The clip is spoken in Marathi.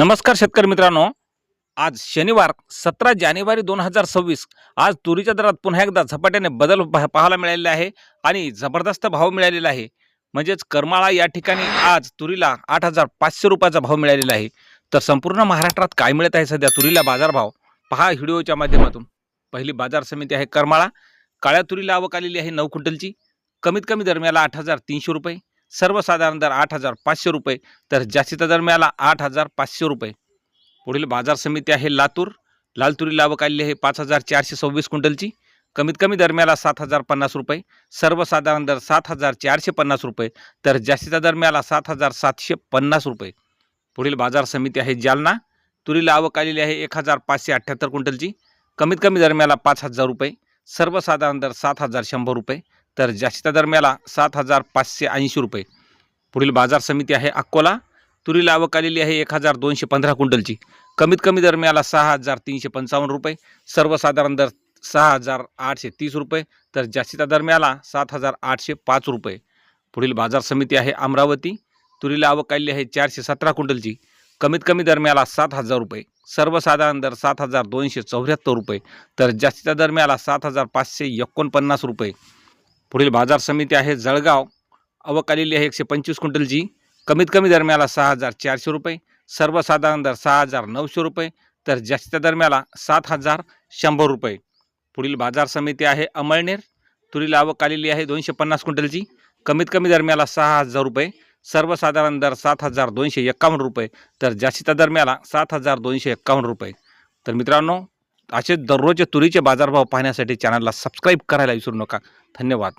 नमस्कार शेतकरी मित्रांनो. आज शनिवार सतरा जानेवारी दोन हजार सव्वीस. आज तुरीच्या दरात पुन्हा एकदा झपाट्याने बदल पाहायला मिळालेला आहे आणि जबरदस्त भाव मिळालेला आहे. म्हणजेच करमाळा या ठिकाणी आज तुरीला आठ हजार पाचशे रुपयाचा भाव मिळालेला आहे. तर संपूर्ण महाराष्ट्रात काय मिळत आहे सध्या तुरीला बाजारभाव? पहा व्हिडिओच्या माध्यमातून. पहिली बाजार समिती आहे करमाळा. काळ्या तुरीला आवक आलेली आहे नऊ क्विंटलची. कमीत कमी दरम्याला आठ हजार तीनशे रुपये. सर्वसाधारण दर आठ हजार पाचशे रुपये तर जास्तीत दरम्याला आठ हजार पाचशे रुपये. पुढील बाजार समिती आहे लातूर. लाल लावक आलेली आहे पाच हजार चारशे सव्वीस क्विंटलची. कमीत कमी दरम्याला सात हजार पन्नास रुपये. सर्वसाधारण दर सात हजार चारशे पन्नास रुपये तर जास्तीचा दरम्याला सात हजार सातशे पन्नास रुपये. पुढील बाजार समिती आहे जालना. तुरीला आवक आलेली आहे एक हजार पाचशे अठ्ठ्याहत्तर क्विंटलची. कमीत कमी दरम्याला पाच हजार रुपये. सर्वसाधारण दर सात हजार शंभर रुपये. तर जास्तीच्या दरम्याला सात हजार पाचशे ऐंशी रुपये. पुढील बाजार समिती आहे अकोला. तुरीला आवक आलेली आहे एक हजार दोनशे पंधरा क्विंटलची. कमीत कमी दरम्याला सहा हजार तीनशे पंचावन्न रुपये. सर्वसाधारण दर सहा हजार आठशे तीस रुपये. तर जास्तीच्या दरम्याला सात हजार आठशे पाच रुपये. पुढील बाजार समिती आहे अमरावती. तुरीला आवक आलेली आहे चारशे सतरा क्विंटलची. कमीत कमी दरम्याला सात हजार रुपये. सर्वसाधारण दर सात हजार दोनशे चौऱ्याहत्तर रुपये. तर जास्तीच्या दरम्याला सात हजार पाचशे एकोणपन्नास रुपये. पुढील बाजार समिती आहे जळगाव. आवक आलेली आहे एकशे पंचवीस क्विंटलची कमीत कमी दरम्याला सहा हजार चारशे रुपये. सर्वसाधारण दर सहा हजार नऊशे रुपये. तर जास्तीच्या दरम्याला सात हजार शंभर रुपये. पुढील बाजार समिती आहे अमळनेर. तुरीला आवक आलेली आहे दोनशे पन्नास क्विंटलची कमीत कमी दरम्याला सहा हजार रुपये. सर्वसाधारण दर सात हजार दोनशे एक्कावन्न रुपये. तर जास्तीच्या दरम्याला सात हजार दोनशे एक्कावन्न रुपये. तर मित्रांनो असे दररोजचे तुरीचे बाजारभाव पाहण्यासाठी चॅनलला सबस्क्राईब करायला विसरू नका. धन्यवाद.